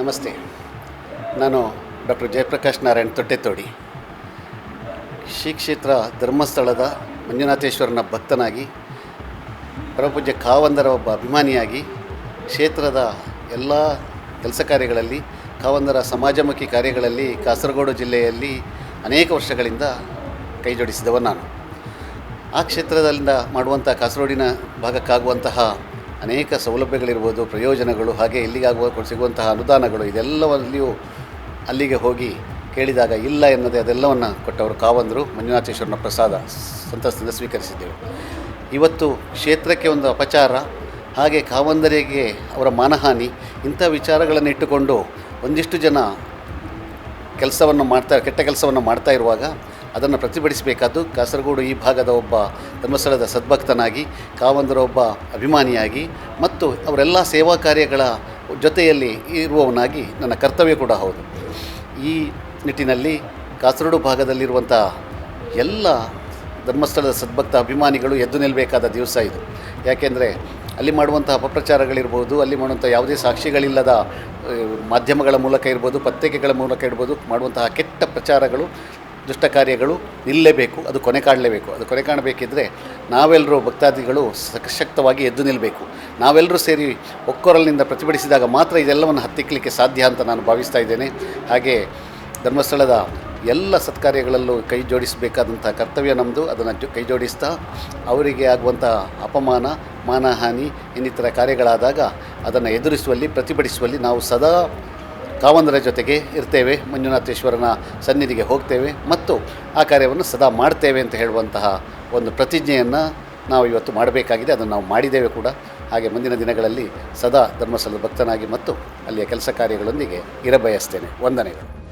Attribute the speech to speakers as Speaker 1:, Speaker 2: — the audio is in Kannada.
Speaker 1: ನಮಸ್ತೆ. ನಾನು ಡಾಕ್ಟರ್ ಜಯಪ್ರಕಾಶ್ ನಾರಾಯಣ್ ತೊಟ್ಟೆತೋಡಿ. ಶ್ರೀ ಕ್ಷೇತ್ರ ಧರ್ಮಸ್ಥಳದ ಮಂಜುನಾಥೇಶ್ವರನ ಭಕ್ತನಾಗಿ ಪರಪೂಜ್ಯ ಕಾವಂದರ ಒಬ್ಬ ಅಭಿಮಾನಿಯಾಗಿ, ಕ್ಷೇತ್ರದ ಎಲ್ಲ ಕೆಲಸ ಕಾರ್ಯಗಳಲ್ಲಿ, ಕಾವಂದರ ಸಮಾಜಮುಖಿ ಕಾರ್ಯಗಳಲ್ಲಿ ಕಾಸರಗೋಡು ಜಿಲ್ಲೆಯಲ್ಲಿ ಅನೇಕ ವರ್ಷಗಳಿಂದ ಕೈ ಜೋಡಿಸಿದವ ನಾನು. ಆ ಕ್ಷೇತ್ರದಿಂದ ಮಾಡುವಂಥ ಕಾಸರಗೋಡಿನ ಭಾಗಕ್ಕಾಗುವಂತಹ ಅನೇಕ ಸೌಲಭ್ಯಗಳಿರ್ಬೋದು, ಪ್ರಯೋಜನಗಳು, ಹಾಗೆ ಇಲ್ಲಿಗಾಗುವ ಸಿಗುವಂತಹ ಅನುದಾನಗಳು, ಇದೆಲ್ಲವಲ್ಲಿಯೂ ಅಲ್ಲಿಗೆ ಹೋಗಿ ಕೇಳಿದಾಗ ಇಲ್ಲ ಎನ್ನದೇ ಅದೆಲ್ಲವನ್ನು ಕೊಟ್ಟವರು ಕಾವಂದರು ಮಂಜುನಾಥೇಶ್ವರನ ಪ್ರಸಾದ ಸಂತಸದಿಂದ ಸ್ವೀಕರಿಸಿದ್ದೇವೆ. ಇವತ್ತು ಕ್ಷೇತ್ರಕ್ಕೆ ಒಂದು ಅಪಚಾರ, ಹಾಗೆ ಕಾವಂದರಿಗೆ ಅವರ ಮಾನಹಾನಿ, ಇಂಥ ವಿಚಾರಗಳನ್ನು ಇಟ್ಟುಕೊಂಡು ಒಂದಿಷ್ಟು ಜನ ಕೆಲಸವನ್ನು ಮಾಡ್ತಾ, ಕೆಟ್ಟ ಕೆಲಸವನ್ನು ಮಾಡ್ತಾ ಇರುವಾಗ ಅದನ್ನು ಪ್ರತಿಭಟಿಸಬೇಕಾದ್ದು ಕಾಸರಗೋಡು ಈ ಭಾಗದ ಒಬ್ಬ ಧರ್ಮಸ್ಥಳದ ಸದ್ಭಕ್ತನಾಗಿ, ಕಾವಂದರ ಒಬ್ಬ ಅಭಿಮಾನಿಯಾಗಿ ಮತ್ತು ಅವರೆಲ್ಲ ಸೇವಾ ಕಾರ್ಯಗಳ ಜೊತೆಯಲ್ಲಿ ಇರುವವನಾಗಿ ನನ್ನ ಕರ್ತವ್ಯ ಕೂಡ ಹೌದು. ಈ ನಿಟ್ಟಿನಲ್ಲಿ ಕಾಸರಗೋಡು ಭಾಗದಲ್ಲಿರುವಂಥ ಎಲ್ಲ ಧರ್ಮಸ್ಥಳದ ಸದ್ಭಕ್ತ ಅಭಿಮಾನಿಗಳು ಎದ್ದು ನಿಲ್ಲಬೇಕಾದ ದಿವಸ ಇದು. ಯಾಕೆಂದರೆ ಅಲ್ಲಿ ಮಾಡುವಂಥ ಅಪಪ್ರಚಾರಗಳಿರ್ಬೋದು, ಅಲ್ಲಿ ಮಾಡುವಂಥ ಯಾವುದೇ ಸಾಕ್ಷಿಗಳಿಲ್ಲದ ಮಾಧ್ಯಮಗಳ ಮೂಲಕ ಇರ್ಬೋದು, ಪತ್ರಿಕೆಗಳ ಮೂಲಕ ಇರ್ಬೋದು, ಮಾಡುವಂತಹ ಕೆಟ್ಟ ಪ್ರಚಾರಗಳು ದುಷ್ಟ ಕಾರ್ಯಗಳು ನಿಲ್ಲಲೇಬೇಕು ಅದು ಕೊನೆ ಕಾಣಲೇಬೇಕು. ಅದು ಕೊನೆ ಕಾಣಬೇಕಿದ್ರೆ ನಾವೆಲ್ಲರೂ ಭಕ್ತಾದಿಗಳು ಸಶಕ್ತವಾಗಿ ಎದ್ದು ನಿಲ್ಲಬೇಕು ನಾವೆಲ್ಲರೂ ಸೇರಿ ಒಕ್ಕೊರಲಿನಿಂದ ಪ್ರತಿಭಟಿಸಿದಾಗ ಮಾತ್ರ ಇದೆಲ್ಲವನ್ನು ಹತ್ತಿಕ್ಕಲಿಕ್ಕೆ ಸಾಧ್ಯ ಅಂತ ನಾನು ಭಾವಿಸ್ತಾ ಇದ್ದೇನೆ. ಹಾಗೆ ಧರ್ಮಸ್ಥಳದ ಎಲ್ಲ ಸತ್ಕಾರ್ಯಗಳಲ್ಲೂ ಕೈ ಜೋಡಿಸಬೇಕಾದಂಥ ಕರ್ತವ್ಯ ನಮ್ಮದು ಅದನ್ನು ಕೈ ಜೋಡಿಸ್ತಾ ಅವರಿಗೆ ಆಗುವಂಥ ಅಪಮಾನ, ಮಾನಹಾನಿ, ಇನ್ನಿತರ ಕಾರ್ಯಗಳಾದಾಗ ಅದನ್ನು ಎದುರಿಸುವಲ್ಲಿ, ಪ್ರತಿಭಟಿಸುವಲ್ಲಿ ನಾವು ಸದಾ ಕಾವಂದರ ಜೊತೆಗೆ ಇರ್ತೇವೆ, ಮಂಜುನಾಥೇಶ್ವರನ ಸನ್ನಿಧಿಗೆ ಹೋಗ್ತೇವೆ ಮತ್ತು ಆ ಕಾರ್ಯವನ್ನು ಸದಾ ಮಾಡ್ತೇವೆ ಅಂತ ಹೇಳುವಂತಹ ಒಂದು ಪ್ರತಿಜ್ಞೆಯನ್ನು ನಾವು ಇವತ್ತು ಮಾಡಬೇಕಾಗಿದೆ. ಅದನ್ನು ನಾವು ಮಾಡಿದ್ದೇವೆ ಕೂಡ. ಹಾಗೆ ಮುಂದಿನ ದಿನಗಳಲ್ಲಿ ಸದಾ ಧರ್ಮಸ್ಥಳದ ಭಕ್ತನಾಗಿ ಮತ್ತು ಅಲ್ಲಿಯ ಕೆಲಸ ಕಾರ್ಯಗಳೊಂದಿಗೆ ಇರಬಯಸ್ತೇನೆ. ವಂದನೆಗಳು.